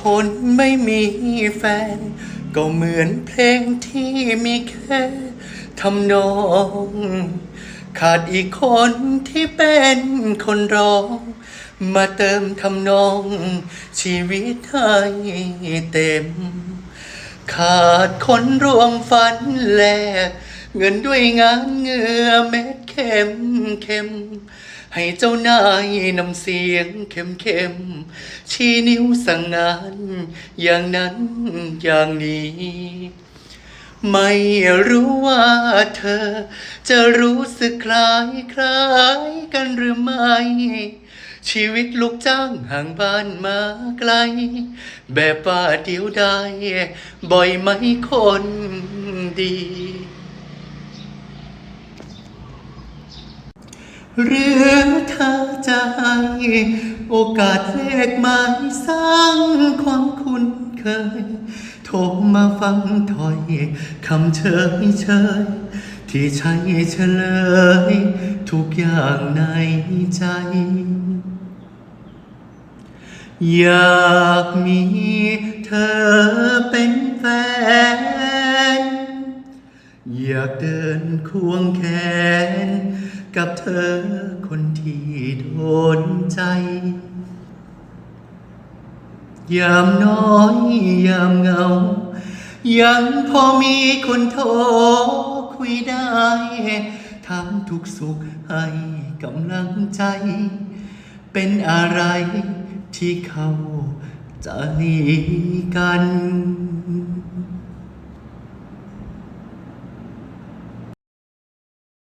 คนไม่มีแฟน ก็เหมือนเพลงที่มีแค่ทำนอง ขาดอีกคนที่เป็นคนร้อง มาเติมทำนอง ชีวิตให้เต็ม ขาดคนรวมฝันแลกเงินด้วยงานเงือเม็ด เข็มเข็มให้เจ้านายนำเสียงเข้มเข้มชี้นิ้วสั่งงาน อย่างนั้นอย่างนี้ ไม่รู้ว่าเธอ จะรู้สึกคล้ายคล้ายกันหรือไม่ ชีวิตลูกจ้างห่างบ้านมาไกล แบบว่าเดียวได้บ่อยไหมคนดี หรือเธอจะให้โอกาสแรกไม้สร้างความคุ้นเคย โทรมาฟังถอยคำเชยเชยที่ใช้เฉลย ทุกอย่างในใจ อยากมีเธอเป็นากเดินควงแขน กับเธอคนที่โดนใจ ยามน้อยยามเหงา ยังพอมีคนโทรคุยได้ถามทุกสุขให้กำลังใจ เป็นอะไรที่เข้าใจกัน